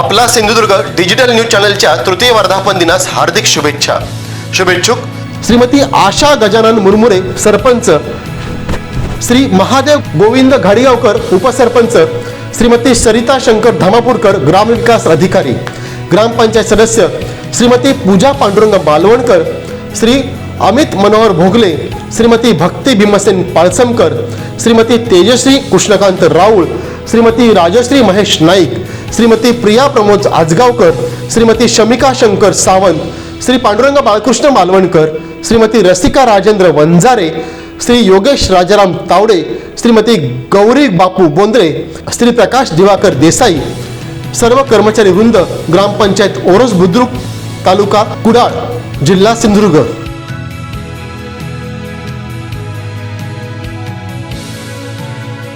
आपला Sindhudurg digital news चॅनलच्या तृतीय वर्धापन दिनास हार्दिक शुभेच्छा. शुभेच्छुक श्रीमती आशा गजानन मुरमुरे सरपंच. श्री महादेव गोविंद घाडीगावकर उपसरपंच. श्रीमती सरिता शंकर धामापूरकर ग्रामविकास अधिकारी. ग्रामपंचायत सदस्य. श्रीमती पूजा पांडुरंग बालवणकर. श्री अमित मनोहर भोगले. श्रीमती भक्ती भीमसेन पाळसमकर श्रीमती तेजश्री कृष्णकांत राऊळ. श्रीमती राजश्री महेश नाईक. श्रीमती प्रिया प्रमोद आजगावकर श्रीमती शमिका शंकर सावंत श्री पांडुरंग बाळकृष्ण मालवणकर श्रीमती रसिका राजेंद्र वंजारे श्री योगेश राजाराम तावडे श्रीमती गौरी बापू बोंद्रे श्री प्रकाश दिवाकर देसाई सर्व कर्मचारी वृंद ग्रामपंचायत ओरोस बुद्रुक तालुका कुडाळ जिल्हा सिंधुदुर्ग.